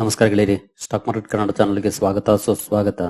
ನಮಸ್ಕಾರ ಗೆಳೆಯರಿ. Stock market Kannada ಚಾನಲ್ಗೆ ಸ್ವಾಗತ, ಸುಸ್ವಾಗತ.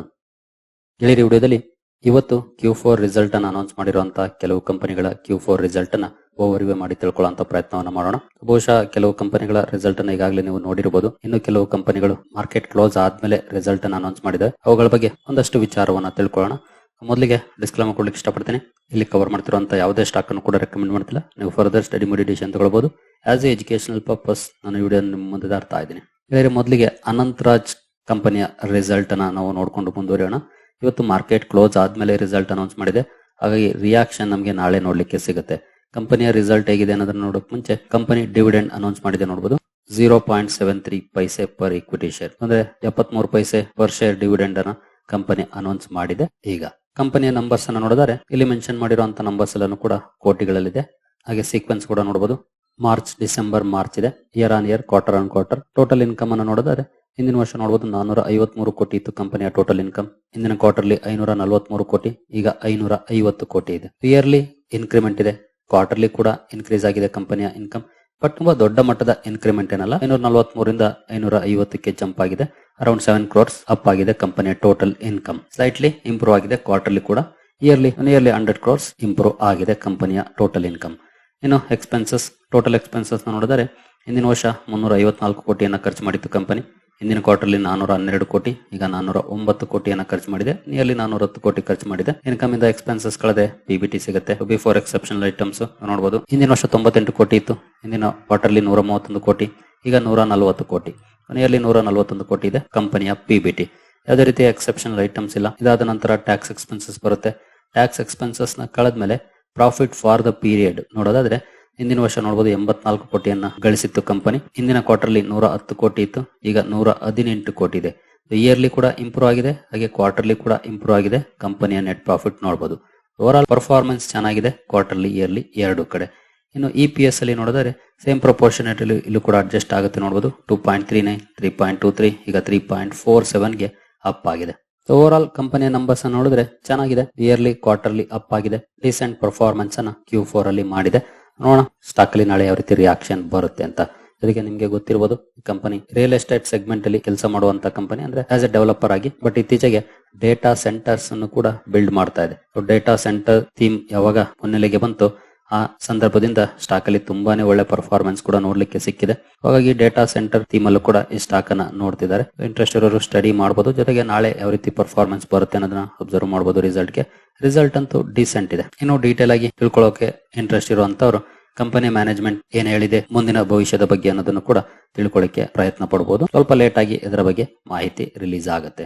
ಗೆಳೆಯರಿ, ವಿಡಿಯೋದಲ್ಲಿ ಇವತ್ತು ಕ್ಯೂ ಫೋರ್ ರಿಸಲ್ಟ್ ಅನ್ನು ಅನೌನ್ಸ್ ಮಾಡಿರುವಂತಹ ಕೆಲವು ಕಂಪನಿಗಳ ಕ್ಯೂ ಫೋರ್ ರಿಸಲ್ಟ್ ಅನ್ನ ಓವರ್ ವ್ಯೂ ಮಾಡಿ ತಿಳ್ಕೊಳ್ಳುವಂತ ಪ್ರಯತ್ನವನ್ನ ಮಾಡೋಣ. ಬಹುಶಃ ಕೆಲವು ಕಂಪನಿಗಳ ರಿಸಲ್ಟ್ ಅನ್ನು ಈಗಾಗಲೇ ನೀವು ನೋಡಿರಬಹುದು. ಇನ್ನು ಕೆಲವು ಕಂಪನಿಗಳು ಮಾರ್ಕೆಟ್ ಕ್ಲೋಸ್ ಆದ್ಮೇಲೆ ರಿಸಲ್ಟ್ ಅನ್ನು ಅನೌನ್ಸ್ ಮಾಡಿದೆ. ಅವುಗಳ ಬಗ್ಗೆ ಒಂದಷ್ಟು ವಿಚಾರವನ್ನ ತಿಳ್ಕೊಳ್ಳೋಣ. ಮೊದಲಿಗೆ ಡಿಸ್ಕ್ಲೇಮರ್ ಕೊಡ್ಲಿಕ್ಕೆ ಇಷ್ಟಪಡ್ತೀನಿ. ಇಲ್ಲಿ ಕವರ್ ಮಾಡ್ತಿರುವಂತಹ ಯಾವುದೇ ಸ್ಟಾಕ್ ಅನ್ನು ಕೂಡ ರೆಕಮೆಂಡ್ ಮಾಡ್ತಿಲ್ಲ. ನೀವು ಫರ್ದರ್ ಸ್ಟಡಿ ಮಾಡಿ ಡಿಸಿಷನ್ ತಗೊಳ್ಬಹುದು ಆಸ್ ಎ ಎಜುಕೇಶನಲ್ ಪರ್ಪಸ್ ನಾನು ವಿಡಿಯೋ ನಿಮ್ಮ ಮುಂದೆ ಇದ್ದೀನಿ. ಬೇರೆ ಮೊದಲಿಗೆ ಅನಂತರಾಜ್ ಕಂಪನಿಯ ರಿಸಲ್ಟ್ ಅನ್ನ ನಾವು ನೋಡ್ಕೊಂಡು ಮುಂದುವರಿಯೋಣ. ಇವತ್ತು ಮಾರ್ಕೆಟ್ ಕ್ಲೋಸ್ ಆದ್ಮೇಲೆ ರಿಸಲ್ಟ್ ಅನೌನ್ಸ್ ಮಾಡಿದೆ. ಹಾಗಾಗಿ ರಿಯಾಕ್ಷನ್ ನಮಗೆ ನಾಳೆ ನೋಡ್ಲಿಕ್ಕೆ ಸಿಗುತ್ತೆ. ಕಂಪನಿಯ ರಿಸಲ್ಟ್ ಹೇಗಿದೆ ಅನ್ನೋದನ್ನ ನೋಡಕ್ ಮುಂಚೆ ಕಂಪನಿ ಡಿವಿಡೆಂಡ್ ಅನೌನ್ಸ್ ಮಾಡಿದೆ ನೋಡಬಹುದು zero point seven three paise per equity share. ಅಂದ್ರೆ ಎಪ್ಪತ್ಮೂರು ಪೈಸೆ ಪರ್ ಶೇರ್ ಡಿವಿಡೆಂಡ್ ಅನ್ನ ಕಂಪನಿ ಅನೌನ್ಸ್ ಮಾಡಿದೆ. ಈಗ ಕಂಪನಿಯ ನಂಬರ್ಸ್ ಅನ್ನ ನೋಡಿದರೆ ಇಲ್ಲಿ ಮೆನ್ಷನ್ ಮಾಡಿರುವಂತ ನಂಬರ್ಸ್ ಎಲ್ಲಾನು ಕೂಡ ಕೋಟಿಗಳಲ್ಲಿದೆ. ಹಾಗೆ ಸೀಕ್ವೆನ್ಸ್ ಕೂಡ ನೋಡಬಹುದು ಮಾರ್ಚ್, ಡಿಸೆಂಬರ್, ಮಾರ್ಚ್ ಇದೆ. Year on year quarter on quarter total income ಅನ್ನು ನೋಡಿದರೆ ಹಿಂದಿನ ವರ್ಷ ನೋಡಬಹುದು ನಾನೂರ ಐವತ್ಮೂರು ಕೋಟಿ ಇತ್ತು ಕಂಪನಿಯ ಟೋಟಲ್ ಇನ್ಕಮ್ ಹಿಂದಿನ ಕ್ವಾರ್ಟರ್ಲಿ ಐನೂರ ನಲವತ್ಮೂರು ಕೋಟಿ, ಈಗ ಐನೂರ ಐವತ್ತು ಕೋಟಿ ಇದೆ. ಇಯರ್ಲಿ ಇನ್ಕ್ರಿಮೆಂಟ್ ಇದೆ. ಕ್ವಾರ್ಟರ್ಲಿ ಕೂಡ ಇನ್ಕ್ರೀಸ್ ಆಗಿದೆ ಕಂಪನಿಯ ಇನ್ಕಮ್ ಬಟ್ ತುಂಬಾ ದೊಡ್ಡ ಮಟ್ಟದ ಇನ್ಕ್ರಿಮೆಂಟ್ ಏನಲ್ಲ ಐನೂರ ನಲವತ್ಮೂರಿಂದ ಐನೂರ ಐವತ್ತಕ್ಕೆ ಜಂಪ್ ಆಗಿದೆ. ಅರೌಂಡ್ ಸೆವೆನ್ ಕ್ರೋರ್ಸ್ ಅಪ್ ಆಗಿದೆ ಕಂಪನಿಯ ಟೋಟಲ್ ಇನ್ಕಮ್ ಸ್ಲೈಟ್ಲಿ ಇಂಪ್ರೂವ್ ಆಗಿದೆ ಕ್ವಾರ್ಟರ್ಲಿ ಕೂಡ. Yearly nearly hundred crores improve ಆಗಿದೆ ಕಂಪನಿಯ ಟೋಟಲ್ ಇನ್ಕಮ್ ಇನ್ನು ಎಕ್ಸ್ಪೆನ್ಸಸ್ ಟೋಟಲ್ ಎಕ್ಸ್ಪೆನ್ಸಸ್ ನೋಡಿದರೆ ಹಿಂದಿನ ವರ್ಷ ಮುನ್ನೂರ ಐವತ್ನಾಲ್ಕು ಕೋಟಿಯನ್ನು ಖರ್ಚು ಮಾಡಿತ್ತು ಕಂಪನಿ ಹಿಂದಿನ ಕ್ವಾರ್ಟರ್ಲಿ ನಾನೂರ ಹನ್ನೆರಡು ಕೋಟಿ, ಈಗ ನಾನೂರ ಒಂಬತ್ತು ಕೋಟಿಯನ್ನು ಖರ್ಚು ಮಾಡಿದೆ. ನಿಯರ್ಲಿ ನಾನೂರ ಹತ್ತು ಕೋಟಿ ಖರ್ಚು ಮಾಡಿದೆ. ಇನ್ಕಮ್ ಇಂದ ಎಕ್ಸ್ಪೆನ್ಸಸ್ ಕಳೆದೆ ಪಿಬಿಟಿ ಸಿಗುತ್ತೆ. ಬಿಫೋರ್ ಎಕ್ಸೆಪ್ಷನಲ್ ಐಟಮ್ಸ್ ನೋಡಬಹುದು ಹಿಂದಿನ ವರ್ಷ ತೊಂಬತ್ತೆಂಟು ಕೋಟಿ ಇತ್ತು. ಹಿಂದಿನ ಕ್ವಾರ್ಟರ್ಲಿ ನೂರ ಮೂವತ್ತೊಂದು ಕೋಟಿ, ಈಗ ನೂರ ನಲವತ್ತು ಕೋಟಿ. ನಿಯರ್ಲಿ ನೂರ ನಲವತ್ತೊಂದು ಕೋಟಿ ಇದೆ ಕಂಪನಿಯ ಪಿಬಿಟಿ ಯಾವುದೇ ರೀತಿಯ ಎಕ್ಸೆಪ್ಷನಲ್ ಐಟಮ್ಸ್ ಇಲ್ಲ. ಇದಾದ ನಂತರ ಟ್ಯಾಕ್ಸ್ ಎಕ್ಸ್ಪೆನ್ಸಸ್ ಬರುತ್ತೆ. ಟ್ಯಾಕ್ಸ್ ಎಕ್ಸ್ಪೆನ್ಸಸ್ನ ಕಳೆದ್ಮೇಲೆ ಪ್ರಾಫಿಟ್ ಫಾರ್ ದ ಪೀರಿಯಡ್ ನೋಡೋದಾದ್ರೆ, ಹಿಂದಿನ ವರ್ಷ ನೋಡಬಹುದು ಎಂಬತ್ನಾಲ್ಕು ಕೋಟಿಯನ್ನ ಗಳಿಸಿತ್ತು ಕಂಪನಿ ಹಿಂದಿನ ಕ್ವಾರ್ಟರ್ಲಿ ನೂರ ಹತ್ತು ಕೋಟಿ ಇತ್ತು. ಈಗ ನೂರ ಹದಿನೆಂಟು ಕೋಟಿ ಇದೆ. ಇಯರ್ಲಿ ಕೂಡ ಇಂಪ್ರೂವ್ ಆಗಿದೆ. ಹಾಗೆ ಕ್ವಾರ್ಟರ್ಲಿ ಕೂಡ ಇಂಪ್ರೂವ್ ಆಗಿದೆ. ಕಂಪನಿಯ ನೆಟ್ ಪ್ರಾಫಿಟ್ ನೋಡಬಹುದು ಓವರ್ ಆಲ್ ಪರ್ಫಾರ್ಮೆನ್ಸ್ ಚೆನ್ನಾಗಿದೆ. ಕ್ವಾರ್ಟರ್ಲಿ ಇಯರ್ಲಿ ಎರಡು ಕಡೆ. ಇನ್ನು ಇ ಪಿ ಎಸ್ ಅಲ್ಲಿ ನೋಡಿದರೆ ಸೇಮ್ ಪ್ರಪೋರ್ಷನೇಟ್ ಇಲ್ಲೂ ಕೂಡ ಅಡ್ಜಸ್ಟ್ ಆಗುತ್ತೆ ನೋಡಬಹುದು two point three nine three point two three ಈಗ ತ್ರೀ ಪಾಯಿಂಟ್ ಫೋರ್ ಸೆವೆನ್ಗೆ ಅಪ್ ಆಗಿದೆ. ಓವರ್ ಆಲ್ ಕಂಪನಿಯ ನಂಬರ್ಸ್ ನೋಡಿದ್ರೆ ಚೆನ್ನಾಗಿದೆ. ಇಯರ್ಲಿ ಕ್ವಾರ್ಟರ್ಲಿ ಅಪ್ ಆಗಿದೆ. ರೀಸೆಂಟ್ ಪರ್ಫಾರ್ಮೆನ್ಸ್ ಅನ್ನ ಕ್ಯೂ ಫೋರ್ ಅಲ್ಲಿ ಮಾಡಿದೆ. ನೋಡೋಣ ಸ್ಟಾಕ್ ಅಲ್ಲಿ ನಾಳೆ ಯಾವ ರೀತಿ ರಿಯಾಕ್ಷನ್ ಬರುತ್ತೆ ಅಂತ. ಇದಕ್ಕೆ ನಿಮಗೆ ಗೊತ್ತಿರಬಹುದು ಈ ಕಂಪನಿ ರಿಯಲ್ ಎಸ್ಟೇಟ್ ಸೆಗ್ಮೆಂಟ್ ಅಲ್ಲಿ ಕೆಲಸ ಮಾಡುವಂತ ಕಂಪನಿ ಅಂದ್ರೆ ಆಸ್ ಎ ಡೆವಲಪರ್ ಆಗಿ ಬಟ್ ಇತ್ತೀಚೆಗೆ ಡೇಟಾ ಸೆಂಟರ್ಸ್ ಅನ್ನು ಕೂಡ ಬಿಲ್ಡ್ ಮಾಡ್ತಾ ಇದೆ. ಡೇಟಾ ಸೆಂಟರ್ ಥೀಮ್ ಯಾವಾಗ ಮುನ್ನೆಲೆಗೆ ಬಂತು ಆ ಸಂದರ್ಭದಿಂದ ಸ್ಟಾಕ್ ಅಲ್ಲಿ ತುಂಬಾನೇ ಒಳ್ಳೆ ಪರ್ಫಾರ್ಮೆನ್ಸ್ ಕೂಡ ನೋಡ್ಲಿಕ್ಕೆ ಸಿಕ್ಕಿದೆ. ಹಾಗಾಗಿ ಡೇಟಾ ಸೆಂಟರ್ ಥೀಮ್ ಅಲ್ಲೂ ಕೂಡ ಈ ಸ್ಟಾಕ್ ಅನ್ನ ನೋಡ್ತಿದ್ದಾರೆ. ಇಂಟ್ರೆಸ್ಟ್ ಇರೋರು ಸ್ಟಡಿ ಮಾಡಬಹುದು ಜೊತೆಗೆ ನಾಳೆ ಯಾವ ರೀತಿ ಪರ್ಫಾರ್ಮೆನ್ಸ್ ಬರುತ್ತೆ ಅನ್ನೋದನ್ನ ಅಬ್ಸರ್ವ್ ಮಾಡಬಹುದು ರಿಸಲ್ಟ್ಗೆ. ರಿಸಲ್ಟ್ ಅಂತೂ ಡಿಸೆಂಟ್ ಇದೆ. ಇನ್ನು ಡೀಟೇಲ್ ಆಗಿ ತಿಳ್ಕೊಳ್ಳೋಕೆ ಇಂಟ್ರೆಸ್ಟ್ ಇರುವಂತವ್ರು ಕಂಪನಿ ಮ್ಯಾನೇಜ್ಮೆಂಟ್ ಏನ್ ಹೇಳಿದೆ, ಮುಂದಿನ ಭವಿಷ್ಯದ ಬಗ್ಗೆ ಅನ್ನೋದನ್ನು ಕೂಡ ತಿಳ್ಕೊಳ್ಳಿಕ್ಕೆ ಪ್ರಯತ್ನ ಪಡಬಹುದು ಸ್ವಲ್ಪ ಲೇಟ್ ಆಗಿ ಇದರ ಬಗ್ಗೆ ಮಾಹಿತಿ ರಿಲೀಸ್ ಆಗುತ್ತೆ.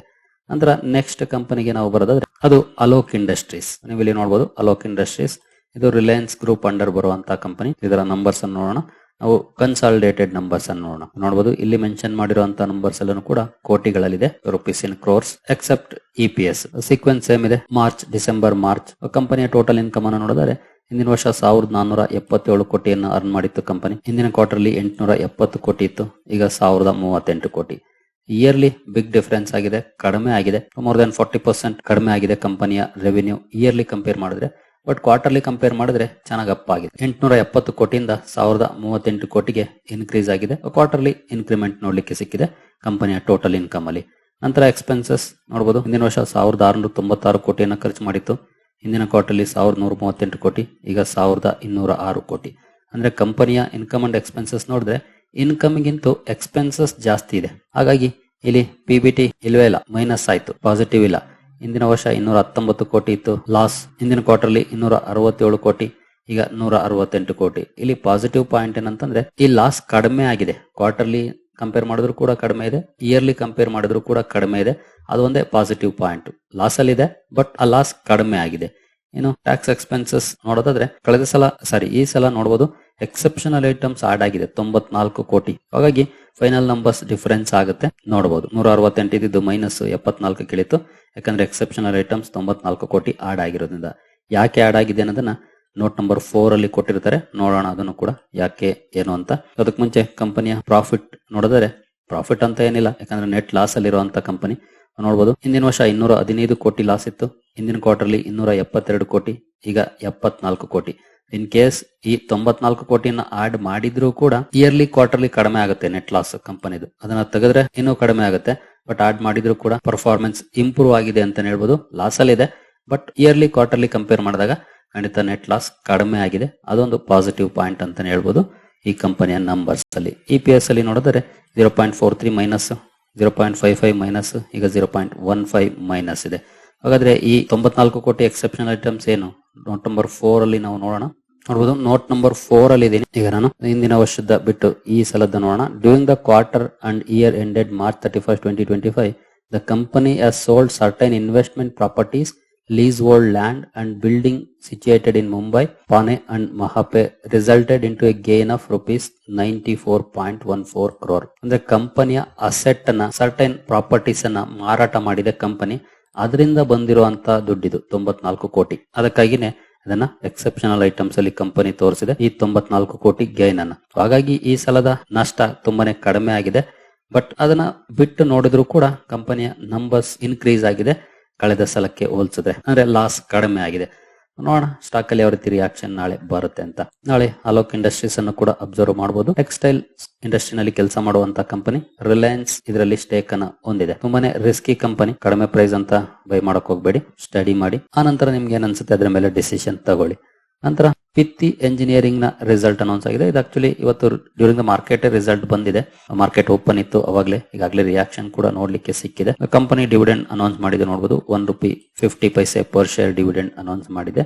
ನಂತರ ನೆಕ್ಸ್ಟ್ ಕಂಪನಿಗೆ ನಾವು ಬರೋದಾದ್ರೆ ಅದು ಅಲೋಕ್ ಇಂಡಸ್ಟ್ರೀಸ್ ನೀವು ಇಲ್ಲಿ ನೋಡಬಹುದು ಅಲೋಕ್ ಇಂಡಸ್ಟ್ರೀಸ್ ಇದು ರಿಲಯನ್ಸ್ ಗ್ರೂಪ್ ಅಂಡರ್ ಬರುವಂತಹ ಕಂಪನಿ ಇದರ ನಂಬರ್ಸ್ ಅನ್ನು ನೋಡೋಣ. ನಾವು ಕನ್ಸಾಲಿಡೇಟೆಡ್ ನಂಬರ್ಸ್ ಅನ್ನು ನೋಡೋಣ. ನೋಡಬಹುದು ಇಲ್ಲಿ ಮೆನ್ಷನ್ ಮಾಡಿರುವಂತಹ ನಂಬರ್ಸ್ ಎಲ್ಲಾನು ಕೂಡ ಕೋಟಿಗಳಲ್ಲಿದೆ rupees in crores except E P S sequence same ಇದೆ. ಮಾರ್ಚ್ ಡಿಸೆಂಬರ್ ಮಾರ್ಚ್ ಕಂಪನಿಯ ಟೋಟಲ್ ಇನ್ಕಮ್ ಅನ್ನು ನೋಡಿದರೆ, ಹಿಂದಿನ ವರ್ಷ ಸಾವಿರದ ನಾನ್ನೂರ ಎಪ್ಪತ್ತೇಳು ಕೋಟಿಯನ್ನು ಅರ್ನ್ ಮಾಡಿತ್ತು ಕಂಪನಿ ಹಿಂದಿನ ಕ್ವಾರ್ಟರ್ಲಿ ಎಂಟುನೂರ ಎಪ್ಪತ್ತು ಕೋಟಿ ಇತ್ತು. ಈಗ ಸಾವಿರದ ಮೂವತ್ತೆಂಟು ಕೋಟಿ. ಇಯರ್ಲಿ ಬಿಗ್ ಡಿಫರೆನ್ಸ್ ಆಗಿದೆ, ಕಡಿಮೆ ಆಗಿದೆ. ಮೋರ್ ದನ್ ಫಾರ್ಟಿ ಪರ್ಸೆಂಟ್ ಕಡಿಮೆ ಆಗಿದೆ ಕಂಪನಿಯ ರೆವಿನ್ಯೂ ಇಯರ್ಲಿ ಕಂಪೇರ್ ಮಾಡಿದ್ರೆ ಬಟ್ ಕ್ವಾರ್ಟರ್ಲಿ ಕಂಪೇರ್ ಮಾಡಿದ್ರೆ ಚೆನ್ನಾಗಿ ಅಪ್ ಆಗಿದೆ. ಎಂಟುನೂರ ಎಪ್ಪತ್ತು ಕೋಟಿಯಿಂದ ಸಾವಿರದ ಮೂವತ್ತೆಂಟು ಕೋಟಿಗೆ ಇನ್ಕ್ರೀಸ್ ಆಗಿದೆ. ಕ್ವಾರ್ಟರ್ಲಿ ಇನ್ಕ್ರಿಮೆಂಟ್ ನೋಡ್ಲಿಕ್ಕೆ ಸಿಕ್ಕಿದೆ ಕಂಪನಿಯ ಟೋಟಲ್ ಇನ್ಕಮ್ ಅಲ್ಲಿ. ನಂತರ ಎಕ್ಸ್ಪೆನ್ಸಸ್ ನೋಡಬಹುದು ಹಿಂದಿನ ವರ್ಷ ಸಾವಿರದ ಆರುನೂರ ತೊಂಬತ್ತಾರು ಕೋಟಿಯನ್ನು ಖರ್ಚು ಮಾಡಿತ್ತು. ಹಿಂದಿನ ಕ್ವಾರ್ಟರ್ಲಿ ಸಾವಿರದ ನೂರ ಮೂವತ್ತೆಂಟು ಕೋಟಿ, ಈಗ ಸಾವಿರದ ಇನ್ನೂರ ಆರು ಕೋಟಿ. ಅಂದ್ರೆ ಕಂಪನಿಯ ಇನ್ಕಮ್ ಅಂಡ್ ಎಕ್ಸ್ಪೆನ್ಸಸ್ ನೋಡಿದ್ರೆ ಇನ್ಕಮ್ಗಿಂತೂ ಎಕ್ಸ್ಪೆನ್ಸಸ್ ಜಾಸ್ತಿ ಇದೆ. ಹಾಗಾಗಿ ಇಲ್ಲಿ ಪಿ ಬಿ ಟಿ ಇಲ್ವೇ ಇಲ್ಲ ಮೈನಸ್ ಆಯ್ತು ಪಾಸಿಟಿವ್ ಇಲ್ಲ. ಹಿಂದಿನ ವರ್ಷ ಇನ್ನೂರ ಹತ್ತೊಂಬತ್ತು ಕೋಟಿ ಇತ್ತು. ಲಾಸ್ ಹಿಂದಿನ ಕ್ವಾರ್ಟರ್ಲಿ ಇನ್ನೂರ ಅರವತ್ತೇಳು ಕೋಟಿ, ಈಗ ನೂರ ಅರವತ್ತೆಂಟು ಕೋಟಿ. ಇಲ್ಲಿ ಪಾಸಿಟಿವ್ ಪಾಯಿಂಟ್ ಏನಂತಂದ್ರೆ, ಈ ಲಾಸ್ ಕಡಿಮೆ ಆಗಿದೆ. ಕ್ವಾರ್ಟರ್ಲಿ ಕಂಪೇರ್ ಮಾಡಿದ್ರು ಕೂಡ ಕಡಿಮೆ ಇದೆ ಇಯರ್ಲಿ ಕಂಪೇರ್ ಮಾಡಿದ್ರು ಕೂಡ ಕಡಿಮೆ ಇದೆ. ಅದು ಒಂದೇ ಪಾಸಿಟಿವ್ ಪಾಯಿಂಟ್ ಲಾಸ್ ಅಲ್ಲಿ ಇದೆ ಬಟ್ ಆ ಲಾಸ್ ಕಡಿಮೆ ಆಗಿದೆ. ಇನ್ನು ಟ್ಯಾಕ್ಸ್ ಎಕ್ಸ್ಪೆನ್ಸಸ್ ನೋಡೋದಾದ್ರೆ, ಕಳೆದ ಸಲ ಸಾರಿ ಈ ಸಲ ನೋಡಬಹುದು ಎಕ್ಸೆಪ್ಷನಲ್ ಐಟಮ್ಸ್ ಆಡ್ ಆಗಿದೆ, ತೊಂಬತ್ನಾಲ್ಕು ಕೋಟಿ. ಹಾಗಾಗಿ ಫೈನಲ್ ನಂಬರ್ಸ್ ಡಿಫರೆನ್ಸ್ ಆಗುತ್ತೆ. ನೋಡಬಹುದು ನೂರ ಅರವತ್ತೆಂಟು ಇದ್ದು ಮೈನಸ್ ಎಪ್ಪತ್ನಾಲ್ಕು ಕಿಳಿತು ಯಾಕಂದ್ರೆ ಎಕ್ಸೆಪ್ಷನಲ್ ಐಟಮ್ಸ್ ತೊಂಬತ್ನಾಲ್ಕು ಕೋಟಿ ಆಡ್ ಆಗಿರೋದ್ರಿಂದ. ಯಾಕೆ ಆಡ್ ಆಗಿದೆ ಅನ್ನೋದನ್ನ ನೋಟ್ ನಂಬರ್ ಫೋರ್ ಅಲ್ಲಿ ಕೊಟ್ಟಿರ್ತಾರೆ. ನೋಡೋಣ ಅದನ್ನು ಕೂಡ ಯಾಕೆ, ಏನು ಅಂತ. ಅದಕ್ಕೆ ಮುಂಚೆ ಕಂಪನಿಯ ಪ್ರಾಫಿಟ್ ನೋಡಿದರೆ ಪ್ರಾಫಿಟ್ ಅಂತ ಏನಿಲ್ಲ. ಯಾಕಂದ್ರೆ ನೆಟ್ ಲಾಸ್ ಅಲ್ಲಿರುವಂತ ಕಂಪನಿ ನೋಡಬಹುದು ಹಿಂದಿನ ವರ್ಷ ಇನ್ನೂರ ಹದಿನೈದು ಕೋಟಿ ಲಾಸ್ ಇತ್ತು. ಹಿಂದಿನ ಕ್ವಾರ್ಟರ್ಲಿ ಇನ್ನೂರ ಎಪ್ಪತ್ತೆರಡು ಕೋಟಿ, ಈಗ ಎಪ್ಪತ್ನಾಲ್ಕು ಕೋಟಿ. ಇನ್ ಕೇಸ್ ಈ ತೊಂಬತ್ನಾಲ್ಕು ಕೋಟಿನ ಆಡ್ ಮಾಡಿದ್ರು ಕೂಡ ಇಯರ್ಲಿ ಕ್ವಾರ್ಟರ್ಲಿ ಕಡಿಮೆ ಆಗುತ್ತೆ ನೆಟ್ ಲಾಸ್ ಕಂಪನಿದು. ಅದನ್ನ ತೆಗೆದ್ರೆ ಇನ್ನೂ ಕಡಿಮೆ ಆಗುತ್ತೆ. ಬಟ್ ಆಡ್ ಮಾಡಿದ್ರು ಕೂಡ ಪರ್ಫಾರ್ಮೆನ್ಸ್ ಇಂಪ್ರೂವ್ ಆಗಿದೆ ಅಂತ ಹೇಳ್ಬೋದು. ಲಾಸ್ ಅಲ್ಲಿ ಇದೆ ಬಟ್ ಇಯರ್ಲಿ ಕ್ವಾರ್ಟರ್ಲಿ ಕಂಪೇರ್ ಮಾಡಿದಾಗ ಖಂಡಿತ ನೆಟ್ ಲಾಸ್ ಕಡಿಮೆ ಆಗಿದೆ. ಅದೊಂದು ಪಾಸಿಟಿವ್ ಪಾಯಿಂಟ್ ಅಂತ ಹೇಳ್ಬೋದು ಈ ಕಂಪನಿಯ ನಂಬರ್ಸ್ ಅಲ್ಲಿ. ಇ ಪಿ ಎಸ್ ಅಲ್ಲಿ ನೋಡಿದ್ರೆ zero point four three minus zero point five five minus ಈಗ zero point one five minus ಇದೆ. ಹಾಗಾದ್ರೆ ಈ ತೊಂಬತ್ನಾಲ್ಕು ಕೋಟಿ ಎಕ್ಸೆಪ್ಷನಲ್ ಐಟಮ್ಸ್ ಏನು? ನೋಟ್ ನಂಬರ್ ಫೋರ್ ಅಲ್ಲಿ ನಾವು ನೋಡೋಣ. ನೋಡಬಹುದು ನೋಟ್ ನಂಬರ್ ಫೋರ್ ಅಲ್ಲಿ ಇದೀನಿ. ಈಗ ನಾನು ಹಿಂದಿನ ವರ್ಷದ ಬಿಟ್ಟು ಈ ಸಲದ ನೋಡೋಣ. During the quarter and year ended March thirty first twenty twenty five the company has sold certain investment properties leasehold land and building situated in Mumbai Pawane and Mahape resulted in to a gain of rupees ninety four point one four crore ಅಂದ್ರೆ ಕಂಪನಿಯ asset ಅನ್ನ certain properties ಅನ್ನ ಮಾರಾಟ ಮಾಡಿದೆ company ಅದರಿಂದ ಬಂದಿರುವಂತ ದುಡ್ಡಿದು ತೊಂಬತ್ನಾಲ್ಕು ಕೋಟಿ. ಅದಕ್ಕಾಗಿನೇ ಅದನ್ನ ಎಕ್ಸೆಪ್ಷನಲ್ ಐಟಮ್ಸ್ ಅಲ್ಲಿ ಕಂಪನಿ ತೋರಿಸಿದೆ. ಈ ತೊಂಬತ್ನಾಲ್ಕು ಕೋಟಿ ಗೈನ್ ಅನ್ನ ಹಾಗಾಗಿ ಈ ಸಲದ ನಷ್ಟ ತುಂಬಾನೇ ಕಡಿಮೆ ಆಗಿದೆ. ಬಟ್ ಅದನ್ನ ಬಿಟ್ಟು ನೋಡಿದ್ರು ಕೂಡ ಕಂಪನಿಯ ನಂಬರ್ಸ್ ಇನ್ಕ್ರೀಸ್ ಆಗಿದೆ. ಕಳೆದ ಸಲಕ್ಕೆ ಹೋಲಿಸಿದ್ರೆ. ಅಂದ್ರೆ ಲಾಸ್ ಕಡಿಮೆ ಆಗಿದೆ. ನೋಡೋಣ. ಸ್ಟಾಕ್ ಅಲ್ಲಿ ಯಾವ ರೀತಿ ರಿಯಾಕ್ಷನ್ ನಾಳೆ ಬರುತ್ತೆ ಅಂತ. ನಾಳೆ ಅಲೋಕ್ ಇಂಡಸ್ಟ್ರೀಸ್ ಅನ್ನು ಕೂಡ ಅಬ್ಸರ್ವ್ ಮಾಡಬಹುದು ಟೆಕ್ಸ್ಟೈಲ್ ಇಂಡಸ್ಟ್ರಿನಲ್ಲಿ ಕೆಲಸ ಮಾಡುವಂತ ಕಂಪನಿ ರಿಲಯನ್ಸ್ ಇದರಲ್ಲಿ ಸ್ಟೇಕ್ ಅನ್ನ ಹೊಂದಿದೆ. ತುಂಬಾನೇ ರಿಸ್ಕಿ ಕಂಪನಿ ಕಡಿಮೆ ಪ್ರೈಸ್ ಅಂತ ಬೈ ಮಾಡಕ್ ಹೋಗ್ಬೇಡಿ ಸ್ಟಡಿ ಮಾಡಿ. ಆ ನಂತರ ನಿಮ್ಗೆ ಏನ್ ಅನ್ಸುತ್ತೆ ಅದ್ರ ಮೇಲೆ ಡಿಸಿಷನ್ ತಗೊಳ್ಳಿ. ನಂತರ ಪಿತ್ತಿ ಎಂಜಿನಿಯರಿಂಗ್ನ ರಿಸಲ್ಟ್ ಅನೌನ್ಸ್ ಆಗಿದೆ. ಇದು ಆಕ್ಚುಲಿ ಇವತ್ತು ಡ್ಯೂರಿಂಗ್ ದ ಮಾರ್ಕೆಟ್ ರಿಸಲ್ಟ್ ಬಂದಿದೆ. ಮಾರ್ಕೆಟ್ ಓಪನ್ ಇತ್ತು. ಅವಾಗಲೇ ಈಗಾಗಲೇ ರಿಯಾಕ್ಷನ್ ಕೂಡ ನೋಡ್ಲಿಕ್ಕೆ ಸಿಕ್ಕಿದೆ. ಕಂಪನಿ ಡಿವಿಡೆಂಡ್ ಅನೌನ್ಸ್ ಮಾಡಿದೆ ನೋಡಬಹುದು one rupee fifty paise per share dividend announce ಮಾಡಿದೆ.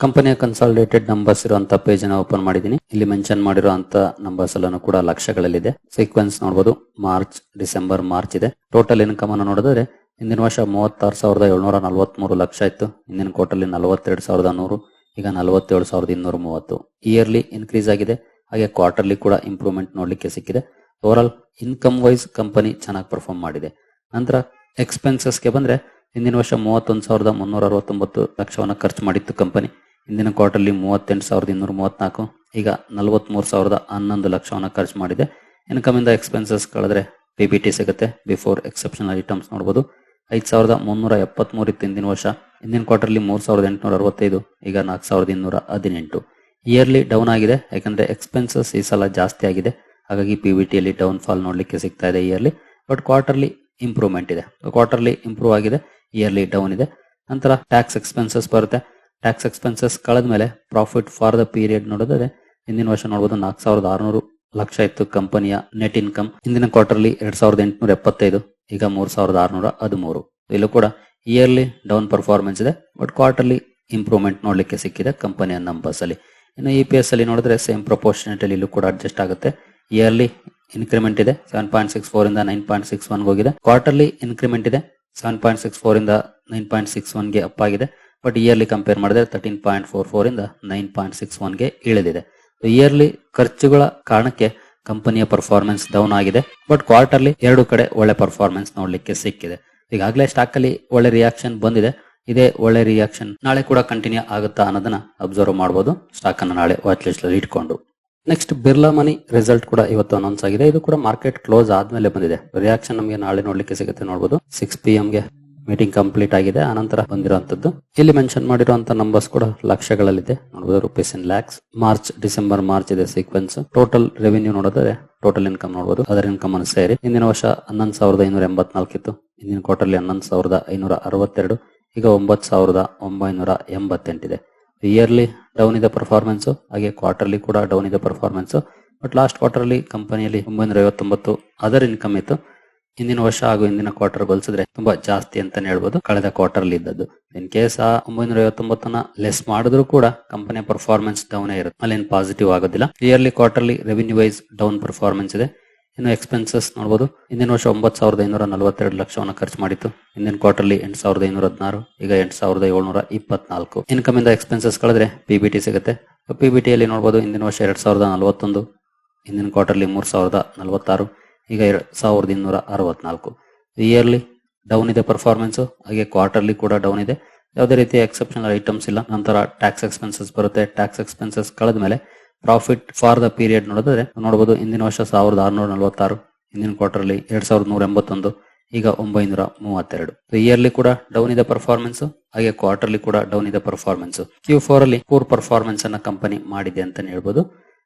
ಕಂಪನಿಯ ಕನ್ಸಾಲಿಡೇಟೆಡ್ ನಂಬರ್ಸ್ ಇರುವಂತ ಪೇಜ್ ಅನ್ನ ಓಪನ್ ಮಾಡಿದೀನಿ ಇಲ್ಲಿ ಮೆನ್ಷನ್ ಮಾಡಿರುವಂತ ನಂಬರ್ಸ್ ಎಲ್ಲಾನು ಕೂಡ ಲಕ್ಷಗಳಲ್ಲಿದೆ. ಸೀಕ್ವೆನ್ಸ್ ನೋಡಬಹುದು ಮಾರ್ಚ್ ಡಿಸೆಂಬರ್ ಮಾರ್ಚ್ ಇದೆ. ಟೋಟಲ್ ಇನ್ಕಮ್ ಅನ್ನು ನೋಡಿದ್ರೆ ಹಿಂದಿನ ವರ್ಷ ಮೂವತ್ತಾರು ಸಾವಿರದ ಏಳ್ನೂರ ನಲವತ್ಮೂರು ಲಕ್ಷ ಇತ್ತು. ಹಿಂದಿನ ಕೋಟಲ್ಲಿ ನಲವತ್ತೆರಡು ಸಾವಿರದ ನೂರು. ಈಗ ನಲವತ್ತೇಳು ಸಾವಿರದ ಇನ್ನೂರ ಮೂವತ್ತು. ಇಯರ್ಲಿ ಇನ್ಕ್ರೀಸ್ ಆಗಿದೆ. ಹಾಗೆ ಕ್ವಾರ್ಟರ್ಲಿ ಕೂಡ ಇಂಪ್ರೂವ್ಮೆಂಟ್ ನೋಡ್ಲಿಕ್ಕೆ ಸಿಕ್ಕಿದೆ. ಓವರ್ ಇನ್ಕಮ್ ವೈಸ್ ಕಂಪನಿ ಚೆನ್ನಾಗಿ ಪರ್ಫಾರ್ಮ್ ಮಾಡಿದೆ. ನಂತರ ಎಕ್ಸ್ಪೆನ್ಸಸ್ಗೆ ಬಂದ್ರೆ ಹಿಂದಿನ ವರ್ಷ ಮೂವತ್ತೊಂದು ಸಾವಿರದ ಮುನ್ನೂರ ಅರವತ್ತೊಂಬತ್ತು ಲಕ್ಷವನ್ನು ಖರ್ಚು ಮಾಡಿತ್ತು ಕಂಪನಿ ಹಿಂದಿನ ಕ್ವಾರ್ಟರ್ಲಿ ಮೂವತ್ತೆಂಟು ಸಾವಿರದ ಇನ್ನೂರ ಮೂವತ್ನಾಲ್ಕು. ಈಗ ನಲವತ್ಮೂರು ಸಾವಿರದ ಹನ್ನೊಂದು ಲಕ್ಷವನ್ನು ಖರ್ಚು ಮಾಡಿದೆ. ಇನ್ಕಮ್ ಇಂದ ಎಕ್ಸ್ಪೆನ್ಸಸ್ ಕಳೆದ್ರೆ ಪಿ ಬಿ ಟಿ ಸಿಗುತ್ತೆ. ಬಿಫೋರ್ ಎಕ್ಸೆಪ್ಷನಲ್ ಐಟಮ್ಸ್ ನೋಡಬಹುದು ಐದು ಸಾವಿರದ ಮುನ್ನೂರ ಎಪ್ಪತ್ಮೂರು ಇತ್ತು ಹಿಂದಿನ ವರ್ಷ. ಹಿಂದಿನ ಕ್ವಾರ್ಟರ್ಲಿ ಮೂರು ಸಾವಿರದ ಎಂಟುನೂರ ಅರವತ್ತೈದು, ಈಗ ನಾಲ್ಕು ಸಾವಿರದ ಇನ್ನೂರ ಹದಿನೆಂಟು. ಇಯರ್ಲಿ ಡೌನ್ ಆಗಿದೆ, ಯಾಕಂದ್ರೆ ಎಕ್ಸ್ಪೆನ್ಸಸ್ ಈ ಸಲ ಜಾಸ್ತಿ ಆಗಿದೆ. ಹಾಗಾಗಿ ಪಿ ವಿ ಟಿಯಲ್ಲಿ ಡೌನ್ ಫಾಲ್ ನೋಡಲಿಕ್ಕೆ ಸಿಗ್ತಾ ಇದೆ ಇಯರ್ಲಿ ಬಟ್ ಕ್ವಾರ್ಟರ್ಲಿ ಇಂಪ್ರೂವ್ಮೆಂಟ್ ಇದೆ. ಕ್ವಾರ್ಟರ್ಲಿ ಇಂಪ್ರೂವ್ ಆಗಿದೆ ಇಯರ್ಲಿ ಡೌನ್ ಇದೆ. ನಂತರ ಟ್ಯಾಕ್ಸ್ ಎಕ್ಸ್ಪೆನ್ಸಸ್ ಬರುತ್ತೆ. ಟ್ಯಾಕ್ಸ್ ಎಕ್ಸ್ಪೆನ್ಸಸ್ ಕಳೆದ ಮೇಲೆ ಪ್ರಾಫಿಟ್ ಫಾರ್ ದ ಪೀರಿಯಡ್ ನೋಡಿದ್ರೆ ಹಿಂದಿನ ವರ್ಷ ನೋಡಬಹುದು ನಾಲ್ಕು ಸಾವಿರದ ಆರುನೂರು ಲಕ್ಷ ಇತ್ತು ಕಂಪನಿಯ ನೆಟ್ ಇನ್ಕಮ್ ಹಿಂದಿನ ಕ್ವಾರ್ಟರ್ಲಿ ಎರಡ್ ಸಾವಿರದ ಎಂಟುನೂರ ಎಪ್ಪತ್ತೈದು, ಈಗ ಮೂರ್ ಸಾವಿರದ ಆರುನೂರ ಹದಿಮೂರು. ಇಲ್ಲೂ ಕೂಡ ಇಯರ್ಲಿ ಡೌನ್ ಪರ್ಫಾರ್ಮೆನ್ಸ್ ಇದೆ ಬಟ್ ಕ್ವಾರ್ಟರ್ಲಿ ಇಂಪ್ರೂವ್ಮೆಂಟ್ ನೋಡಲಿಕ್ಕೆ ಸಿಕ್ಕಿದೆ ಕಂಪನಿಯ ನಂಬರ್ಸ್ ಅಲ್ಲಿ. ಇನ್ನು ಇ ಪಿ ಎಸ್ ಅಲ್ಲಿ ನೋಡಿದ್ರೆ ಸೇಮ್ ಪ್ರಪೋರ್ಷನೇಟ್ ಇಲ್ಲೂ ಕೂಡ ಅಡ್ಜಸ್ಟ್ ಆಗುತ್ತೆ. ಇಯರ್ಲಿ ಇನ್ಕ್ರಿಮೆಂಟ್ ಇದೆ ಸೆವೆನ್ ಪಾಯಿಂಟ್ ಸಿಕ್ಸ್ ಫೋರ್ ಇಂದ ನೈನ್ ಪಾಯಿಂಟ್ ಸಿಕ್ಸ್ ಒನ್ ಹೋಗಿದೆ. ಕ್ವಾರ್ಟರ್ಲಿ ಇನ್ಕ್ರಿಮೆಂಟ್ ಇದೆ ಸೆವೆನ್ ಪಾಯಿಂಟ್ ಸಿಕ್ಸ್ ಫೋರ್ ಇಂದ ನೈನ್ ಪಾಯಿಂಟ್ ಸಿಕ್ಸ್ ಒನ್ಗೆ ಅಪ್ ಆಗಿದೆ. ಬಟ್ ಇಯರ್ಲಿ ಕಂಪೇರ್ ಮಾಡಿದ್ರೆ ತರ್ಟೀನ್ ಪಾಯಿಂಟ್ ಫೋರ್ ಫೋರ್ ಇಂದ ನೈನ್ ಪಾಯಿಂಟ್ ಸಿಕ್ಸ್ ಒನ್ಗೆ ಇಳಿದಿದೆ. ಇಯರ್ಲಿ ಖರ್ಚುಗಳ ಕಾರಣಕ್ಕೆ ಕಂಪನಿಯ ಪರ್ಫಾರ್ಮೆನ್ಸ್ ಡೌನ್ ಆಗಿದೆ ಬಟ್ ಕ್ವಾರ್ಟರ್ಲಿ ಎರಡು ಕಡೆ ಒಳ್ಳೆ ಪರ್ಫಾರ್ಮೆನ್ಸ್ ನೋಡ್ಲಿಕ್ಕೆ ಸಿಕ್ಕಿದೆ. ಈಗಾಗಲೇ ಸ್ಟಾಕ್ ಅಲ್ಲಿ ಒಳ್ಳೆ ರಿಯಾಕ್ಷನ್ ಬಂದಿದೆ. ಇದೇ ಒಳ್ಳೆ ರಿಯಾಕ್ಷನ್ ನಾಳೆ ಕೂಡ ಕಂಟಿನ್ಯೂ ಆಗುತ್ತಾ ಅನ್ನೋದನ್ನ ಅಬ್ಸರ್ವ್ ಮಾಡಬಹುದು ಸ್ಟಾಕ್ ಅನ್ನು ನಾಳೆ ವಾಚ್ ಲಿಸ್ಟ್ ಅಲ್ಲಿ ಇಟ್ಕೊಂಡು. ನೆಕ್ಸ್ಟ್ ಬಿರ್ಲಾ ಮನಿ ರಿಸಲ್ಟ್ ಕೂಡ ಇವತ್ತು ಅನೌನ್ಸ್ ಆಗಿದೆ. ಇದು ಕೂಡ ಮಾರ್ಕೆಟ್ ಕ್ಲೋಸ್ ಆದ್ಮೇಲೆ ಬಂದಿದೆ. ರಿಯಾಕ್ಷನ್ ನಮಗೆ ನಾಳೆ ನೋಡ್ಲಿಕ್ಕೆ ಸಿಗುತ್ತೆ ನೋಡಬಹುದು ಸಿಕ್ಸ್ ಪಿ ಗೆ ಮೀಟಿಂಗ್ ಕಂಪ್ಲೀಟ್ ಆಗಿದೆ. ಆನಂತರ ಬಂದಿರುವಂತದ್ದು ಇಲ್ಲಿ ಮೆನ್ಷನ್ ಮಾಡಿರುವಂತ ನಂಬರ್ಸ್ ಕೂಡ ಲಕ್ಷಗಳಲ್ಲಿದೆ. ನೋಡಬಹುದು rupees in lakhs March December March ಇದೆ ಸೀಕ್ವೆನ್ಸ್ ಟೋಟಲ್ ರೆವಿನ್ಯೂ ನೋಡಿದ್ರೆ ಟೋಟಲ್ ಇನ್ಕಮ್ ನೋಡಬಹುದು ಅದರ ಇನ್ಕಮ್ ಅನ್ನು ಸೇರಿ. ಹಿಂದಿನ ವರ್ಷ ಹನ್ನೊಂದು ಸಾವಿರದ ಐನೂರ ಎಂಬತ್ನಾಲ್ಕು ಇತ್ತು ಹಿಂದಿನ ಕ್ವಾರ್ಟರ್ಲಿ ಹನ್ನೊಂದು ಸಾವಿರದ ಐನೂರ ಅರವತ್ತೆರಡು, ಈಗ ಒಂಬತ್ತು ಸಾವಿರದ ಒಂಬೈನೂರ ಎಂಬತ್ತೆಂಟಿದೆ. ಇಯರ್ಲಿ ಡೌನ್ ಇದೆ ಪರ್ಫಾರ್ಮೆನ್ಸ್ ಹಾಗೆ ಕ್ವಾರ್ಟರ್ಲಿ ಕೂಡ ಡೌನ್ ಇದೆ ಪರ್ಫಾರ್ಮೆನ್ಸ್ ಬಟ್ ಲಾಸ್ಟ್ ಕ್ವಾರ್ಟರ್ಲಿ ಕಂಪನಿಯಲ್ಲಿ ಒಂಬೈನೂರ ಐವತ್ತೊಂಬತ್ತು ಅದರ್ ಇನ್ಕಮ್ ಇತ್ತು. ಹಿಂದಿನ ವರ್ಷ ಹಾಗೂ ಹಿಂದಿನ ಕ್ವಾರ್ಟರ್ ಹೋಲಿಸಿದ್ರೆ ತುಂಬಾ ಜಾಸ್ತಿ ಅಂತಾನೆ ಹೇಳ್ಬೋದು, ಕಳೆದ ಕ್ವಾರ್ಟರ್ಲಿ ಇದ್ದದ್ದು. ಇನ್ ಕೇಸ್ ಆ ಒಂಬೈನೂರ ಐವತ್ತೊಂಬತ್ತನ್ನ ಲೆಸ್ ಮಾಡಿದ್ರು ಕೂಡ ಕಂಪನಿಯ ಪರ್ಫಾರ್ಮೆನ್ಸ್ ಡೌನ್ ಇರುತ್ತೆ. ಅಲ್ಲೇನು ಪಾಸಿಟಿವ್ ಆಗೋದಿಲ್ಲ. Yearly quarterly revenue wise down performance ಇದೆ. ಇನ್ನು ಎಕ್ಸ್ಪೆನ್ಸಸ್ ನೋಡಬಹುದು ಹಿಂದಿನ ವರ್ಷ ಒಂಬತ್ತು ಸಾವಿರದ ಐನೂರ ನಲವತ್ತೆರಡು ಲಕ್ಷವನ್ನು ಖರ್ಚು ಮಾಡಿತ್ತು. ಹಿಂದಿನ ಕ್ವಾರ್ಟರ್ಲಿ ಎಂಟು ಸಾವಿರದ ಐನೂರ ಹದಿನಾರು, ಈಗ ಎಂಟು ಸಾವಿರದ ಏಳ್ನೂರ ಇಪ್ಪತ್ನಾಲ್ಕು. ಇನ್ಕಮ್ ಇಂದ ಎಕ್ಸ್ಪೆನ್ಸಸ್ ಕಳೆದ್ರೆ ಪಿ ಬಿ ಟಿ ಸಿಗುತ್ತೆ. ಪಿ ಬಿ ಟಿಯಲ್ಲಿ ನೋಡಬಹುದು ಹಿಂದಿನ ವರ್ಷ ಎರಡ್ ಸಾವಿರದ ನಲವತ್ತೊಂದು, ಹಿಂದಿನ ಕ್ವಾರ್ಟರ್ಲಿ ಮೂರು ಸಾವಿರದ ನಲವತ್ತಾರು, ಈಗ ಎರಡು ಸಾವಿರದ ಇನ್ನೂರ ಅರವತ್ನಾಲ್ಕು. ಇಯರ್ಲಿ ಡೌನ್ ಇದೆ ಪರ್ಫಾರ್ಮೆನ್ಸ್ ಹಾಗೆ ಕ್ವಾರ್ಟರ್ಲಿ ಕೂಡ ಡೌನ್ ಇದೆ. ಯಾವುದೇ ರೀತಿಯ ಎಕ್ಸೆಪ್ಷನಲ್ ಐಟಮ್ಸ್ ಇಲ್ಲ. ನಂತರ ಟ್ಯಾಕ್ಸ್ ಎಕ್ಸ್ಪೆನ್ಸಸ್ ಬರುತ್ತೆ. ಟ್ಯಾಕ್ಸ್ ಎಕ್ಸ್ಪೆನ್ಸಸ್ ಕಳೆದ ಮೇಲೆ ಪ್ರಾಫಿಟ್ ಫಾರ್ ದ ಪೀರಿಯಡ್ ನೋಡಿದ್ರೆ ನೋಡಬಹುದು ಹಿಂದಿನ ವರ್ಷ ಸಾವಿರದ ಆರುನೂರ ನಲವತ್ತಾರು, ಹಿಂದಿನ ಅಲ್ಲಿ ಎರಡ್ ಸಾವಿರದ ನೂರ ಎಂಬತ್ತೊಂದು, ಈಗ ಒಂಬೈನೂರ ಮೂವತ್ತೆರಡು. ಇಯರ್ಲಿ ಕೂಡ ಡೌನ್ ಇದೆ ಪರ್ಫಾರ್ಮೆನ್ಸ್ ಹಾಗೆ ಕ್ವಾರ್ಟರ್ಲಿ ಕೂಡ ಡೌನ್ ಇದೆ ಪರ್ಫಾರ್ಮೆನ್ಸ್ ಕ್ಯೂ ಫೋರ್ ಅಲ್ಲಿ ಪೂರ್ ಪರ್ಫಾರ್ಮೆನ್ಸ್ ಅನ್ನ ಕಂಪನಿ ಮಾಡಿದೆ ಅಂತ ಹೇಳ್ಬೋದು.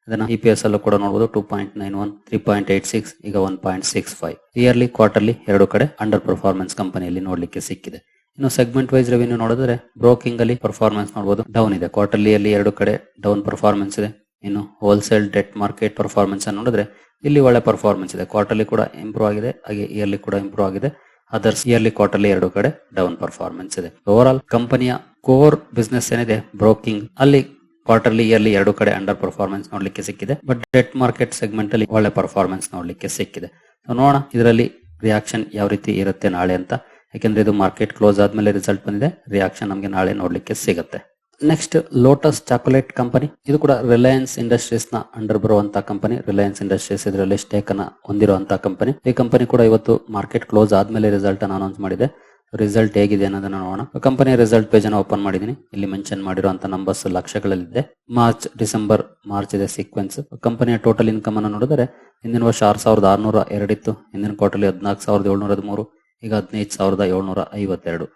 ಅದನ್ನ ಇ ಪಿ ಎಸ್ ಅಲ್ಲೂ ಕೂಡ ನೋಡಬಹುದು two point nine one three point eight six ಈಗ one point six five yearly quarterly ಎರಡು ಕಡೆ ಅಂಡರ್ ಪರ್ಫಾರ್ಮೆನ್ಸ್ ಕಂಪನಿಯಲ್ಲಿ ನೋಡ್ಲಿಕ್ಕೆ ಸಿಕ್ಕಿದೆ. ಇನ್ನು ಸೆಗ್ಮೆಂಟ್ ವೈಸ್ ರೆವಿನ್ಯೂ ನೋಡಿದ್ರೆ ಬ್ರೋಕಿಂಗ್ ಅಲ್ಲಿ ಪರ್ಫಾರ್ಮೆನ್ಸ್ ನೋಡಬಹುದು ಡೌನ್ ಇದೆ. ಕ್ವಾರ್ಟರ್ಲಿ ಅಲ್ಲಿ ಎರಡು ಕಡೆ ಡೌನ್ ಪರ್ಫಾರ್ಮೆನ್ಸ್ ಇದೆ. ಇನ್ನು ಹೋಲ್ಸೇಲ್ ಡೆಟ್ ಮಾರ್ಕೆಟ್ ಪರ್ಫಾರ್ಮೆನ್ಸ್ ಅನ್ನು ನೋಡಿದ್ರೆ ಇಲ್ಲಿ ಒಳ್ಳೆ ಪರ್ಫಾರ್ಮೆನ್ಸ್ ಇದೆ. ಕ್ವಾರ್ಟರ್ಲಿ ಕೂಡ ಇಂಪ್ರೂವ್ ಆಗಿದೆ. ಹಾಗೆ ಇಯರ್ಲಿ ಕೂಡ ಇಂಪ್ರೂವ್ ಆಗಿದೆ. ಅದರ್ಸ್ ಇಯರ್ಲಿ ಕ್ವಾರ್ಟರ್ಲಿ ಎರಡು ಕಡೆ ಡೌನ್ ಪರ್ಫಾರ್ಮೆನ್ಸ್ ಇದೆ. ಓವರ್ ಆಲ್ ಕಂಪನಿಯ ಕೋರ್ ಬಿಸ್ನೆಸ್ ಏನಿದೆ? ಬ್ರೋಕಿಂಗ್ ಅಲ್ಲಿ ಕ್ವಾರ್ಟರ್ಲಿ ಇಯರ್ಲಿ ಎರಡು ಕಡೆ ಅಂಡರ್ ಪರ್ಫಾರ್ಮೆನ್ಸ್ ನೋಡ್ಲಿಕ್ಕೆ ಸಿಕ್ಕಿದೆ. ಬಟ್ ಡೆಟ್ ಮಾರ್ಕೆಟ್ ಸೆಗ್ಮೆಂಟ್ ಅಲ್ಲಿ ಒಳ್ಳೆ ಪರ್ಫಾರ್ಮೆನ್ಸ್ ನೋಡ್ಲಿಕ್ಕೆ ಸಿಕ್ಕಿದೆ. ನೋಡೋಣ ಇದರಲ್ಲಿ ರಿಯಾಕ್ಷನ್ ಯಾವ ರೀತಿ ಇರುತ್ತೆ ನಾಳೆ ಅಂತ. ಯಾಕೆಂದ್ರೆ ಇದು ಮಾರ್ಕೆಟ್ ಕ್ಲೋಸ್ ಆದ್ಮೇಲೆ ರಿಸಲ್ಟ್ ಬಂದಿದೆ. ರಿಯಾಕ್ಷನ್ ನಮಗೆ ನಾಳೆ ನೋಡ್ಲಿಕ್ಕೆ ಸಿಗುತ್ತೆ. ನೆಕ್ಸ್ಟ್ ಲೋಟಸ್ ಚಾಕೊಲೇಟ್ ಕಂಪನಿ ಇದು ಕೂಡ ರಿಲಯನ್ಸ್ ಇಂಡಸ್ಟ್ರೀಸ್ನ ಅಂಡರ್ ಬರುವಂತ ಕಂಪನಿ ರಿಲಯನ್ಸ್ ಇಂಡಸ್ಟ್ರೀಸ್ ಇದರಲ್ಲಿ ಸ್ಟೇಕ್ ಅನ್ನ ಹೊಂದಿರುವಂತಹ ಕಂಪನಿ ಈ ಕಂಪನಿ ಕೂಡ ಇವತ್ತು ಮಾರ್ಕೆಟ್ ಕ್ಲೋಸ್ ಆದ್ಮೇಲೆ ರಿಸಲ್ಟ್ ಅನ್ನು ಅನೌನ್ಸ್ ಮಾಡಿದೆ. ರಿಸಲ್ಟ್ ಹೇಗಿದೆ ಅನ್ನೋದನ್ನ ನೋಡೋಣ. ಕಂಪನಿಯ ರಿಸಲ್ಟ್ ಪೇಜ್ ಅನ್ನು ಓಪನ್ ಮಾಡಿದೀನಿ. ಇಲ್ಲಿ ಮೆನ್ಷನ್ ಮಾಡಿರುವಂತಹ ನಂಬರ್ಸ್ ಲಕ್ಷಗಳಲ್ಲಿದೆ. ಮಾರ್ಚ್ ಡಿಸೆಂಬರ್ ಮಾರ್ಚ್ ಇದೆ ಸೀಕ್ವೆನ್ಸ್ ಕಂಪನಿಯ ಟೋಟಲ್ ಇನ್ಕಮ್ ಅನ್ನು ನೋಡಿದರೆ ಹಿಂದಿನ ವರ್ಷ ಆರ್ ಸಾವಿರದ ಆರ್ನೂರ ಎರಡಿತ್ತು. ಹಿಂದಿನ ಕ್ವಾರ್ಟರ್ಲಿ ಹದಿನಾಲ್ಕು ಸಾವಿರದ ಏಳ್ನೂರ ಹದಿಮೂರು. ಈಗ ಹದಿನೈದು ಸಾವಿರದ ಏಳ್ನೂರ ಐವತ್ತೆರಡು.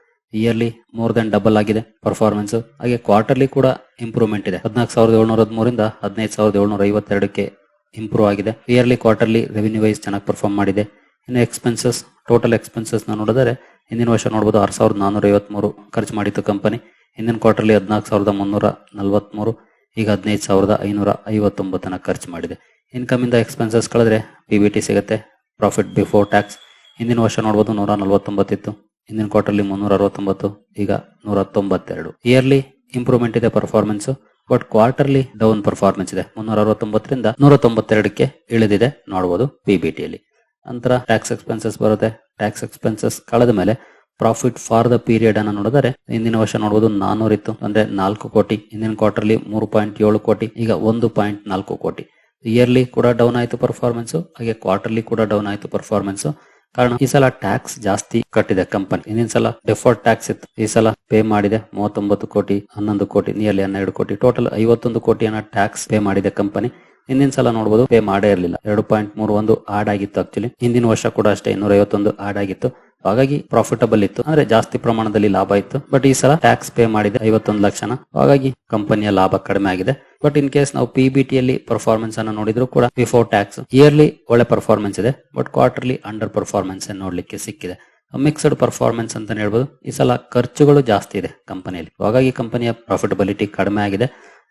ಇಯರ್ಲಿ ಮೋರ್ ದೆನ್ ಡಬಲ್ ಆಗಿದೆ ಪರ್ಫಾರ್ಮೆನ್ಸ್ ಹಾಗೆ ಕ್ವಾರ್ಟರ್ಲಿ ಕೂಡ ಇಂಪ್ರೂವ್ಮೆಂಟ್ ಇದೆ. ಹದಿನಾಲ್ಕು ಸಾವಿರದ ಏಳ್ನೂರ ಹದಿಮೂರಿಂದ ಹದಿನೈದು ಸಾವಿರದ ಏಳ್ನೂರ ಐವತ್ತೆರಡಕ್ಕೆ ಇಂಪ್ರೂವ್ ಆಗಿದೆ. ಇಯರ್ಲಿ ಕ್ವಾರ್ಟರ್ಲಿ ರೆವಿನ್ಯೂ ವೈಸ್ ಚೆನ್ನಾಗಿ ಪರ್ಫಾರ್ಮ್ ಮಾಡಿದೆ. ಇನ್ನು ಎಕ್ಸ್ಪೆನ್ಸಸ್ ಟೋಟಲ್ ಎಕ್ಸ್ಪೆನ್ಸಸ್ ನೋಡಿದರೆ ಹಿಂದಿನ ವರ್ಷ ನೋಡಬಹುದು ಆರ್ ಸಾವಿರದ ನಾನೂರ ಐವತ್ಮೂರು ಖರ್ಚು ಮಾಡಿತ್ತು ಕಂಪನಿ ಹಿಂದಿನ ಕ್ವಾರ್ಟರ್ಲಿ ಹದಿನಾಲ್ಕು ಸಾವಿರದ ಮುನ್ನೂರ ನಲವತ್ಮೂರು, ಈಗ ಹದಿನೈದು ಸಾವಿರದ ಐನೂರ ಐವತ್ತೊಂಬತ್ತನ ಖರ್ಚು ಮಾಡಿದೆ. ಇನ್ಕಮ್ ಇಂದ ಎಕ್ಸ್ಪೆನ್ಸಸ್ ಕಳೆದ್ರೆ ಪಿ ಬಿ ಟಿ ಸಿಗುತ್ತೆ ಪ್ರಾಫಿಟ್ ಬಿಫೋರ್ ಟ್ಯಾಕ್ಸ್ ಹಿಂದಿನ ವರ್ಷ ನೋಡಬಹುದು ನೂರ ನಲವತ್ತೊಂಬತ್ತಿತ್ತು ಹಿಂದಿನ ಕ್ವಾರ್ಟರ್ಲಿ ಮುನ್ನೂರ ಅರವತ್ತೊಂಬತ್ತು ಈಗ ನೂರ ತೊಂಬತ್ತೆರಡು ಇಯರ್ಲಿ ಇಂಪ್ರೂವ್ಮೆಂಟ್ ಇದೆ performance but quarterly down performance ಇದೆ. ಮುನ್ನೂರ ಅರವತ್ತೊಂಬತ್ತರಿಂದ ನೂರ ತೊಂಬತ್ತೆರಡಕ್ಕೆ ಇಳಿದಿದೆ ನೋಡಬಹುದು ಪಿಬಿಟಿಯಲ್ಲಿ ನಂತರ ಟ್ಯಾಕ್ಸ್ ಎಕ್ಸ್ಪೆನ್ಸಸ್ ಬರುತ್ತೆ. ಟ್ಯಾಕ್ಸ್ ಎಕ್ಸ್ಪೆನ್ಸಸ್ ಕಳೆದ ಮೇಲೆ ಪ್ರಾಫಿಟ್ ಫಾರ್ ದ ಪೀರಿಯಡ್ ಅನ್ನು ನೋಡಿದರೆ, ಹಿಂದಿನ ವರ್ಷ ನೋಡಬಹುದು ನಾನೂರ ಇತ್ತು ಅಂದ್ರೆ ನಾಲ್ಕು ಕೋಟಿ. ಹಿಂದಿನ ಕ್ವಾರ್ಟರ್ಲಿ ಮೂರು ಪಾಯಿಂಟ್ ಏಳು ಕೋಟಿ, ಈಗ ಒಂದು ಪಾಯಿಂಟ್ ನಾಲ್ಕು ಕೋಟಿ. ಇಯರ್ಲಿ ಕೂಡ ಡೌನ್ ಆಯಿತು ಪರ್ಫಾರ್ಮೆನ್ಸ್ ಹಾಗೆ ಕ್ವಾರ್ಟರ್ಲಿ ಕೂಡ ಡೌನ್ ಆಯಿತು ಪರ್ಫಾರ್ಮೆನ್ಸ್ ಕಾರಣ ಈ ಸಲ ಟ್ಯಾಕ್ಸ್ ಜಾಸ್ತಿ ಕಟ್ಟಿದೆ ಕಂಪನಿ ಹಿಂದಿನ ಸಲ ಡೆಫಾಲ್ಟ್ ಟ್ಯಾಕ್ಸ್ ಇತ್ತು. ಈ ಸಲ ಪೇ ಮಾಡಿದೆ ಮೂವತ್ತೊಂಬತ್ತು ಕೋಟಿ, ಹನ್ನೊಂದು ಕೋಟಿ ನಿಯರ್ಲಿ ಹನ್ನೆರಡು ಕೋಟಿ. ಟೋಟಲ್ ಐವತ್ತೊಂದು ಕೋಟಿಯನ್ನ ಟ್ಯಾಕ್ಸ್ ಪೇ ಮಾಡಿದೆ ಕಂಪನಿ ಹಿಂದಿನ ಸಲ ನೋಡಬಹುದು ಪೇ ಮಾಡೇ ಇರಲಿಲ್ಲ. ಎರಡು ಪಾಯಿಂಟ್ ಮೂರು ಒಂದು ಆಡ್ ಆಗಿತ್ತು ಆಕ್ಚುಲಿ ಹಿಂದಿನ ವರ್ಷ ಕೂಡ ಅಷ್ಟೇ ಇನ್ನೂರ ಐವತ್ತೊಂದು ಆಡ್ ಆಗಿತ್ತು. ಹಾಗಾಗಿ ಪ್ರಾಫಿಟಬಲ್ ಇತ್ತು. ಅಂದ್ರೆ ಜಾಸ್ತಿ ಪ್ರಮಾಣದಲ್ಲಿ ಲಾಭ ಇತ್ತು. ಬಟ್ ಈ ಸಲ ಟ್ಯಾಕ್ಸ್ ಪೇ ಮಾಡಿದೆ ಐವತ್ತೊಂದು ಲಕ್ಷನ. ಹಾಗಾಗಿ ಕಂಪನಿಯ ಲಾಭ ಕಡಿಮೆ ಆಗಿದೆ. ಬಟ್ ಇನ್ ಕೇಸ್ ನಾವು ಪಿ ಬಿ ಟಿ ಅಲ್ಲಿ ಪರ್ಫಾರ್ಮೆನ್ಸ್ ಅನ್ನು ನೋಡಿದ್ರು ಕೂಡ ಬಿಫೋರ್ ಟ್ಯಾಕ್ಸ್ ಇಯರ್ಲಿ ಒಳ್ಳೆ ಪರ್ಫಾರ್ಮೆನ್ಸ್ ಇದೆ. ಬಟ್ ಕ್ವಾರ್ಟರ್ಲಿ ಅಂಡರ್ ಪರ್ಫಾರ್ಮೆನ್ಸ್ ನೋಡ್ಲಿಕ್ಕೆ ಸಿಕ್ಕಿದೆ. ಮಿಕ್ಸ್ಡ್ ಪರ್ಫಾರ್ಮೆನ್ಸ್ ಅಂತ ಹೇಳ್ಬೋದು. ಈ ಸಲ ಖರ್ಚುಗಳು ಜಾಸ್ತಿ ಇದೆ ಕಂಪನಿಯಲ್ಲಿ ಹಾಗಾಗಿ ಕಂಪನಿಯ ಪ್ರಾಫಿಟಬಿಲಿಟಿ ಕಡಿಮೆ ಆಗಿದೆ.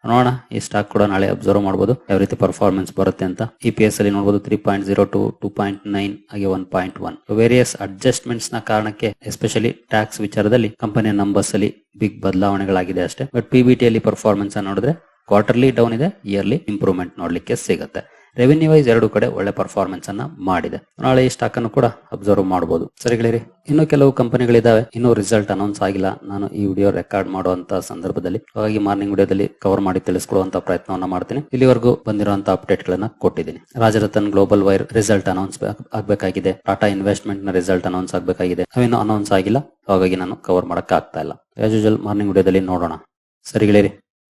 ನೋಡೋಣ, ಈ ಸ್ಟಾಕ್ ಕೂಡ ನಾಳೆ ಅಬ್ಸರ್ವ್ ಮಾಡಬಹುದು ಯಾವ ರೀತಿ ಪರ್ಫಾರ್ಮೆನ್ಸ್ ಬರುತ್ತೆ ಅಂತ. ಇ ಪಿ ಎಸ್ ಅಲ್ಲಿ ನೋಡಬಹುದು three point zero two two point nine ಹಾಗೆ ಒನ್ ಪಾಯಿಂಟ್ ಒನ್ ವೇರಿಯಸ್ ಅಡ್ಜಸ್ಟ್ಮೆಂಟ್ಸ್ನ ಕಾರಣಕ್ಕೆ ಎಸ್ಪೆಷಲಿ ಟ್ಯಾಕ್ಸ್ ವಿಚಾರದಲ್ಲಿ ಕಂಪನಿಯ ನಂಬರ್ಸ್ ಅಲ್ಲಿ ಬಿಗ್ ಬದಲಾವಣೆಗಳಾಗಿದೆ ಅಷ್ಟೇ. ಬಟ್ ಪಿ ಬಿ ಪರ್ಫಾರ್ಮೆನ್ಸ್ ನೋಡಿದ್ರೆ ಕ್ವಾರ್ಟರ್ಲಿ ಡೌನ್ ಇದೆ ಇಯರ್ಲಿ ಇಂಪ್ರೂವ್ಮೆಂಟ್ ನೋಡ್ಲಿಕ್ಕೆ ಸಿಗುತ್ತೆ. ರೆವಿನ್ಯೂ ವೈಸ್ ಎರಡು ಕಡೆ ಒಳ್ಳೆ ಪರ್ಫಾರ್ಮೆನ್ಸ್ ಅನ್ನ ಮಾಡಿದೆ. ನಾಳೆ ಈ ಸ್ಟಾಕ್ ಅನ್ನು ಕೂಡ ಅಬ್ಸರ್ವ್ ಮಾಡಬಹುದು ಸರಿಗಳಿರಿ ಇನ್ನು ಕೆಲವು ಕಂಪನಿಗಳಿದಾವೆ, ಇನ್ನು ರಿಸಲ್ಟ್ ಅನೌನ್ಸ್ ಆಗಿಲ್ಲ. ನಾನು ಈ ವಿಡಿಯೋ ರೆಕಾರ್ಡ್ ಮಾಡುವಂತ ಸಂದರ್ಭದಲ್ಲಿ, ಹಾಗಾಗಿ ಮಾರ್ನಿಂಗ್ ವಿಡಿಯೋದಲ್ಲಿ ಕವರ್ ಮಾಡಿ ತಿಳಿಸ್ಕೊಡುವಂತ ಪ್ರಯತ್ನವನ್ನ ಮಾಡ್ತೀನಿ. ಇಲ್ಲಿವರೆಗೂ ಬಂದಿರುವಂತಹ ಅಪ್ಡೇಟ್ ಗಳನ್ನ ಕೊಟ್ಟಿದ್ದೀನಿ. Rajratan global wire result announce ಆಗಬೇಕಾಗಿದೆ. ಟಾಟಾ ಇನ್ವೆಸ್ಟ್ಮೆಂಟ್ನ ರಿಸಲ್ಟ್ ಅನೌನ್ಸ್ ಆಗಬೇಕಾಗಿದೆ. ಅವೇನು ಅನೌನ್ಸ್ ಆಗಿಲ್ಲ. ಹಾಗಾಗಿ ನಾನು ಕವರ್ ಮಾಡಕ್ ಆಗ್ತಾ ಇಲ್ಲ ಆಸ್ ಯೂಶಲ್ ಮಾರ್ನಿಂಗ್ ವಿಡಿಯೋದಲ್ಲಿ ನೋಡೋಣ. ಸರಿಗಳಿರಿ